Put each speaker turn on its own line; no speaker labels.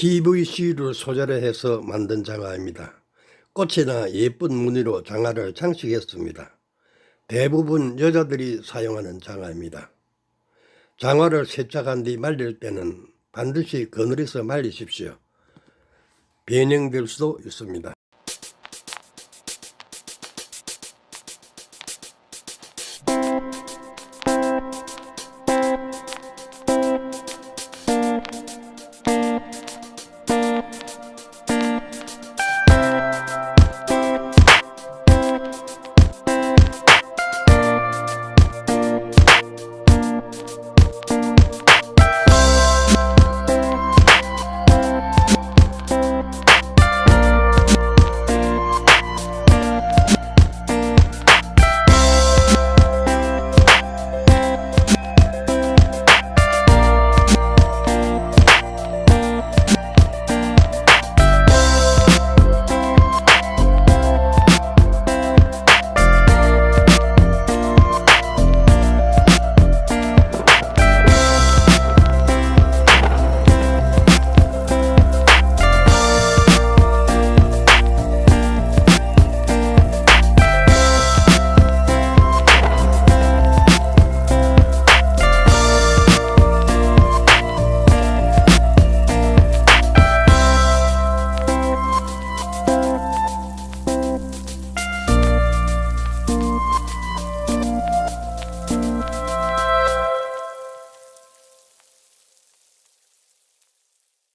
PVC를 소재로 해서 만든 장화입니다. 꽃이나 예쁜 무늬로 장화를 장식했습니다. 대부분 여자들이 사용하는 장화입니다. 장화를 세척한 뒤 말릴 때는 반드시 그늘에서 말리십시오. 변형될 수도 있습니다.